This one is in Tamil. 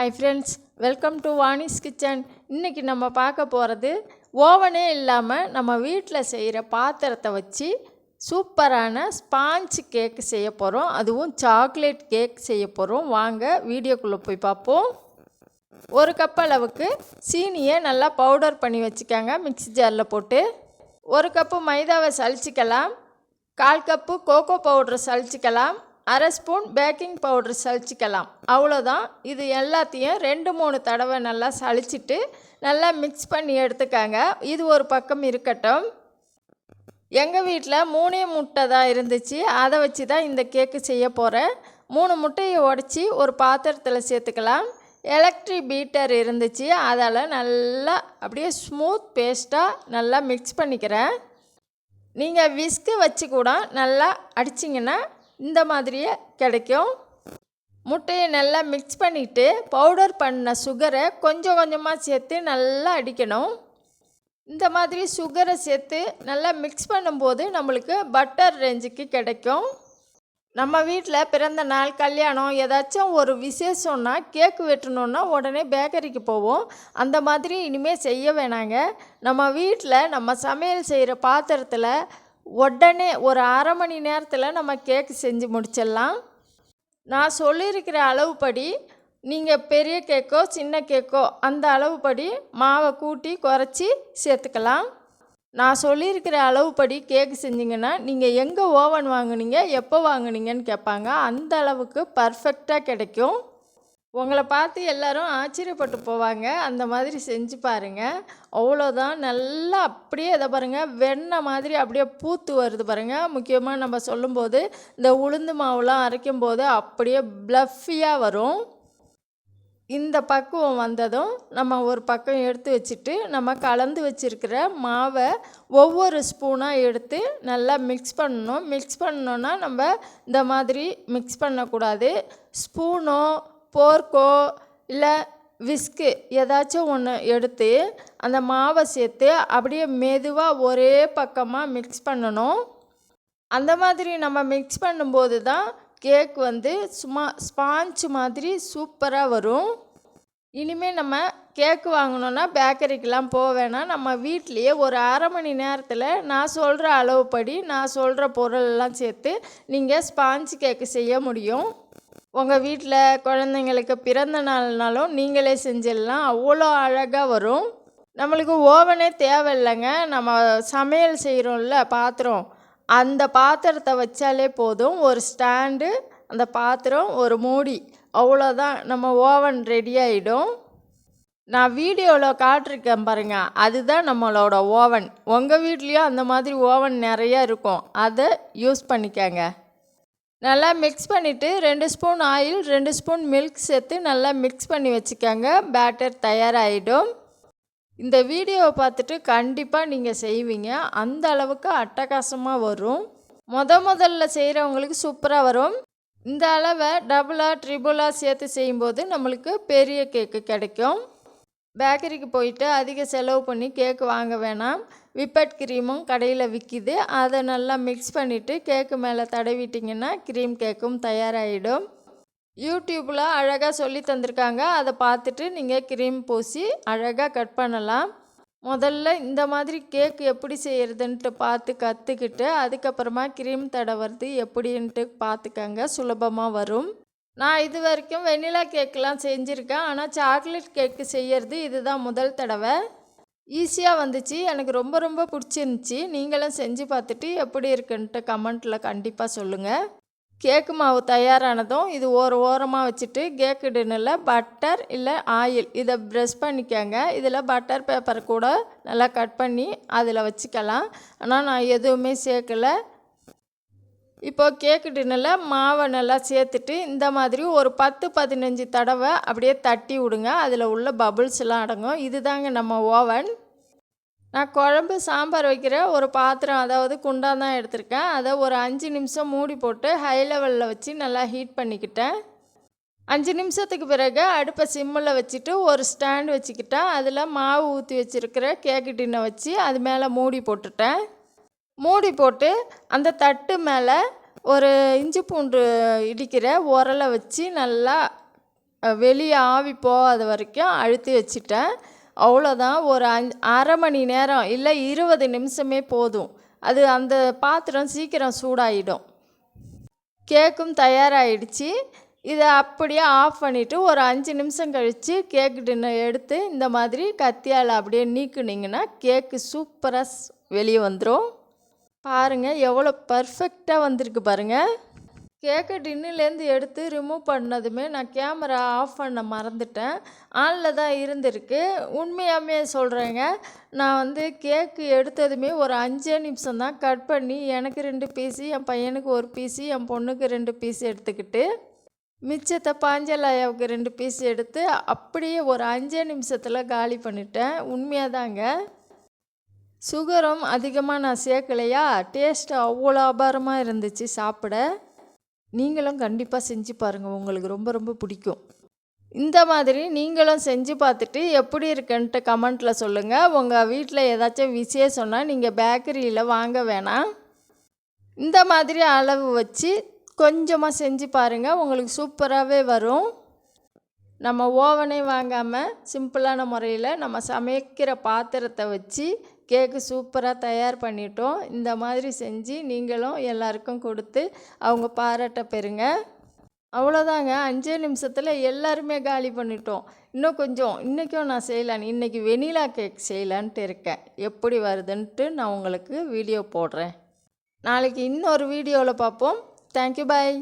Hi friends welcome to Vani's kitchen இன்றைக்கி நம்ம பார்க்க போகிறது ஓவனே இல்லாமல் நம்ம வீட்டில் செய்கிற பாத்திரத்தை வச்சு சூப்பரான ஸ்பாஞ்ச் கேக் செய்ய போகிறோம் அதுவும் சாக்லேட் கேக் செய்ய போகிறோம் வாங்க வீடியோக்குள்ளே போய் பார்ப்போம். ஒரு கப் அளவுக்கு சீனியை நல்லா பவுடர் பண்ணி வச்சுக்கோங்க மிக்சி ஜாரில் போட்டு. ஒரு கப்பு மைதாவை சலிச்சிக்கலாம். கால் கப்பு கோகோ பவுடர் சளிச்சிக்கலாம் அரை ஸ்பூன் பேக்கிங் பவுடர் சளிச்சிக்கலாம். அவ்வளோதான். இது எல்லாத்தையும் ரெண்டு மூணு தடவை நல்லா சலிச்சிட்டு நல்லா மிக்ஸ் பண்ணி எடுத்துக்காங்க. இது ஒரு பக்கம் இருக்கட்டும். எங்கள் வீட்டில் மூணே முட்டை தான் இருந்துச்சு. அதை வச்சு தான் இந்த கேக்கு செய்ய போகிறேன் மூணு முட்டையை உடச்சி ஒரு பாத்திரத்தில் சேர்த்துக்கலாம். எலக்ட்ரிக் பீட்டர் இருந்துச்சு. அதால் நல்லா அப்படியே ஸ்மூத் பேஸ்ட்டாக நல்லா மிக்ஸ் பண்ணிக்கிறேன். நீங்கள் விஸ்கு வச்சு கூட நல்லா அடிச்சிங்கன்னா இந்த மாதிரியே கிடைக்கும். முட்டையை நல்லா மிக்ஸ் பண்ணிவிட்டு பவுடர் பண்ண சுகரை கொஞ்சம் கொஞ்சமாக சேர்த்து நல்லா அடிக்கணும். இந்த மாதிரி சுகரை சேர்த்து நல்லா மிக்ஸ் பண்ணும்போது நம்மளுக்கு பட்டர் ரேஞ்சுக்கு கிடைக்கும். நம்ம வீட்டில் பிறந்த நாள் கல்யாணம் ஏதாச்சும் ஒரு விசேஷம்னா கேக்கு வெட்டணுன்னா உடனே பேக்கரிக்கு போவோம். அந்த மாதிரி இனிமேல் செய்ய வேணாங்க. நம்ம வீட்டில் நம்ம சமையல் செய்கிற பாத்திரத்தில் உடனே ஒரு அரை மணி நேரத்தில் நம்ம கேக்கு செஞ்சு முடிச்சிடலாம். நான் சொல்லியிருக்கிற அளவுப்படி நீங்கள் பெரிய கேக்கோ சின்ன கேக்கோ அந்த அளவுப்படி மாவை கூட்டி குறைச்சி சேர்த்துக்கலாம். நான் சொல்லியிருக்கிற அளவுப்படி கேக்கு செஞ்சிங்கன்னா நீங்கள் எங்கே ஓவன் வாங்குனீங்க எப்போ வாங்குனீங்கன்னு கேட்பாங்க. அந்த அளவுக்கு பர்ஃபெக்டாக கிடைக்கும். உங்களை பார்த்து எல்லாரும் ஆச்சரியப்பட்டு போவாங்க. அந்த மாதிரி செஞ்சு பாருங்கள் அவ்வளோதான் நல்லா அப்படியே இதை பாருங்கள் வெண்ணெய் மாதிரி அப்படியே பூத்து வருது பாருங்கள் முக்கியமாக நம்ம சொல்லும்போது இந்த உளுந்து மாவுலாம் அரைக்கும் போது அப்படியே ப்ளஃபியாக வரும். இந்த பக்குவம் வந்ததும் நம்ம ஒரு பக்கம் எடுத்து வச்சுட்டு நம்ம கலந்து வச்சுருக்கிற மாவை ஒவ்வொரு ஸ்பூனாக எடுத்து நல்லா மிக்ஸ் பண்ணணும். மிக்ஸ் பண்ணோன்னா நம்ம இந்த மாதிரி மிக்ஸ் பண்ணக்கூடாது. ஸ்பூனோ போர்க்கோ இல்லை விஸ்கு ஏதாச்சும் ஒன்று எடுத்து அந்த மாவை சேர்த்து அப்படியே மெதுவாக ஒரே பக்கமாக மிக்ஸ் பண்ணணும். அந்த மாதிரி நம்ம மிக்ஸ் பண்ணும்போது தான் கேக் வந்து சும்மா ஸ்பாஞ்ச் மாதிரி சூப்பராக வரும். இனிமேல் நம்ம கேக்கு வாங்கணுன்னா பேக்கரிக்கெலாம் போக வேணாம். நம்ம வீட்லேயே ஒரு அரை மணி நேரத்தில் நான் சொல்கிற அளவுப்படி நான் சொல்கிற பொருளெல்லாம் சேர்த்து நீங்கள் ஸ்பாஞ்ச் கேக்கு செய்ய முடியும். உங்கள் வீட்டில் குழந்தைங்களுக்கு பிறந்த நாள்னாலும் நீங்களே செஞ்சிடலாம். அவ்வளோ அழகாக வரும். நம்மளுக்கு ஓவனே தேவையில்லைங்க. நம்ம சமையல் செய்கிறோம்ல பாத்திரம். அந்த பாத்திரத்தை வச்சாலே போதும். ஒரு ஸ்டாண்டு அந்த பாத்திரம் ஒரு மூடி. அவ்வளோதான். நம்ம ஓவன் ரெடி ஆகிடும் நான் வீடியோவில் காட்டிருக்கேன் பாருங்கள் அதுதான் நம்மளோட ஓவன். உங்கள் வீட்லேயும் அந்த மாதிரி ஓவன் நிறையா இருக்கும். அதை யூஸ் பண்ணிக்கங்க. நல்லா மிக்ஸ் பண்ணிவிட்டு ரெண்டு ஸ்பூன் ஆயில் ரெண்டு ஸ்பூன் மில்க் சேர்த்து நல்லா மிக்ஸ் பண்ணி வச்சுக்கோங்க. பேட்டர் தயாராகிடும் இந்த வீடியோவை பார்த்துட்டு கண்டிப்பாக நீங்கள் செய்வீங்க. அந்த அளவுக்கு அட்டகாசமாக வரும். முத முதல்ல செய்கிறவங்களுக்கு சூப்பராக வரும். இந்த அளவை டபுளாக ட்ரிபிளாக சேர்த்து செய்யும்போது நம்மளுக்கு பெரிய கேக்கு கிடைக்கும். பேக்கரிக்கு போயிட்டு அதிக செலவு பண்ணி கேக்கு வாங்க வேணாம். விப்பட் க்ரீமும் கடையில் விற்கிது அதை நல்லா மிக்ஸ் பண்ணிவிட்டு கேக்கு மேலே தடவிட்டிங்கன்னா க்ரீம் கேக்கும் தயாராகிடும் யூடியூப்பில் அழகாக சொல்லி தந்திருக்காங்க. அதை பார்த்துட்டு நீங்கள் க்ரீம் பூசி அழகாக கட் பண்ணலாம். முதல்ல இந்த மாதிரி கேக் எப்படி செய்கிறதுன்ட்டு பார்த்து கற்றுக்கிட்டு அதுக்கப்புறமா க்ரீம் தடவுறது எப்படின்ட்டு பார்த்துக்கங்க. சுலபமாக வரும். நான் இது வரைக்கும் வெண்ணிலா கேக்கெலாம் செஞ்சுருக்கேன். ஆனால் சாக்லேட் கேக்கு செய்யறது இதுதான் முதல் தடவை. ஈஸியாக வந்துச்சு. எனக்கு ரொம்ப ரொம்ப பிடிச்சிருந்துச்சி. நீங்களும் செஞ்சு பார்த்துட்டு எப்படி இருக்குன்ட்டு கமெண்ட்டில் கண்டிப்பாக சொல்லுங்கள் கேக்கு மாவு தயாரானதும் இது ஒரு ஓரமாக வச்சுட்டு கேக்கு டின்னில் பட்டர் இல்லை ஆயில். இதை ப்ரெஷ் பண்ணிக்கோங்க. இதில் பட்டர் பேப்பர் கூட நல்லா கட் பண்ணி அதில் வச்சுக்கலாம். ஆனால் நான் எதுவுமே சேர்க்கலை. இப்போ கேக்கு டின்னில் மாவை நல்லா சேர்த்துட்டு இந்த மாதிரி ஒரு பத்து பதினஞ்சு தடவை அப்படியே தட்டி விடுங்க. அதில் உள்ள பபுள்ஸ்லாம் அடங்கும். இதுதாங்க நம்ம ஓவன் நான் குழம்பு சாம்பார் வைக்கிற ஒரு பாத்திரம் அதாவது குண்டான் தான் எடுத்திருக்கேன். அதை ஒரு அஞ்சு நிமிஷம் மூடி போட்டு ஹை லெவலில் வச்சு நல்லா ஹீட் பண்ணிக்கிட்டேன். அஞ்சு நிமிஷத்துக்கு பிறகு அடுப்பை சிம்மில் வச்சுட்டு ஒரு ஸ்டாண்ட் வச்சுக்கிட்டேன். அதில் மாவு ஊற்றி வச்சுருக்கிற கேக்கு டின்னை வச்சு அது மேலே மூடி போட்டுட்டேன். மூடி போட்டு அந்த தட்டு மேலே ஒரு இஞ்சி பூண்டு இடிக்கிற உரலை வச்சு நல்லா வெளியே ஆவி போகாத வரைக்கும் அழுத்தி வச்சிட்டேன். அவ்வளோதான் ஒரு அஞ் அரை மணி நேரம் இல்லை இருபது நிமிஷமே போதும். அது அந்த பாத்திரம் சீக்கிரம் சூடாயிடும். கேக்கும் தயாராகிடுச்சு இதை அப்படியே ஆஃப் பண்ணிவிட்டு ஒரு அஞ்சு நிமிஷம் கழித்து கேக் டின்னர் எடுத்து இந்த மாதிரி கத்தியால் அப்படியே நீக்குனிங்கன்னா கேக்கு சூப்பராக வெளியே வந்துடும் பாருங்கள் எவ்வளோ பர்ஃபெக்டாக வந்திருக்கு பாருங்கள் கேக்கை டின்னிலேருந்து எடுத்து ரிமூவ் பண்ணதுமே நான் கேமரா ஆஃப் பண்ண மறந்துட்டேன். ஆனில் தான் இருந்திருக்கு. உண்மையாமே சொல்கிறேங்க நான் வந்து கேக்கு எடுத்ததுமே ஒரு அஞ்சே நிமிஷம் தான் கட் பண்ணி எனக்கு ரெண்டு பீஸு என் பையனுக்கு ஒரு பீஸு என் பொண்ணுக்கு ரெண்டு பீஸ் எடுத்துக்கிட்டு மிச்சத்தை பாஞ்சலாயாவுக்கு ரெண்டு பீஸ் எடுத்து அப்படியே ஒரு அஞ்சே நிமிஷத்தில் காலி பண்ணிட்டேன். உண்மையாக தாங்க சுகரும் அதிகமாக நான் சேர்க்கலையா டேஸ்ட் அவ்வளோ அபாரமாக இருந்துச்சு சாப்பிட. நீங்களும் கண்டிப்பாக செஞ்சு பாருங்கள் உங்களுக்கு ரொம்ப ரொம்ப பிடிக்கும். இந்த மாதிரி நீங்களும் செஞ்சு பார்த்துட்டு எப்படி இருக்குன்ட்டு கமெண்ட்டில் சொல்லுங்கள் உங்கள் வீட்டில் ஏதாச்சும் விசேஷம்னா நீங்கள் பேக்கரியில் வாங்க வேணாம். இந்த மாதிரி அளவு வச்சு கொஞ்சமாக செஞ்சு பாருங்கள் உங்களுக்கு சூப்பராகவே வரும். நம்ம ஓவனே வாங்காமல் சிம்பிளான முறையில் நம்ம சமைக்கிற பாத்திரத்தை வச்சு கேக்கு சூப்பராக தயார் பண்ணிட்டோம். இந்த மாதிரி செஞ்சு நீங்களும் எல்லாருக்கும் கொடுத்து அவங்க பாராட்ட பெறுங்க. அவ்வளோதாங்க. அஞ்சே நிமிஷத்தில் எல்லாருமே காலி பண்ணிட்டோம். இன்னும் கொஞ்சம் இன்றைக்கும் நான் செய்யலான்னு இன்றைக்கி வெனிலா கேக் செய்யலான்ட்டு இருக்கேன். எப்படி வருதுன்ட்டு நான் உங்களுக்கு வீடியோ போடுறேன். நாளைக்கு இன்னொரு வீடியோவில் பார்ப்போம். Thank you bye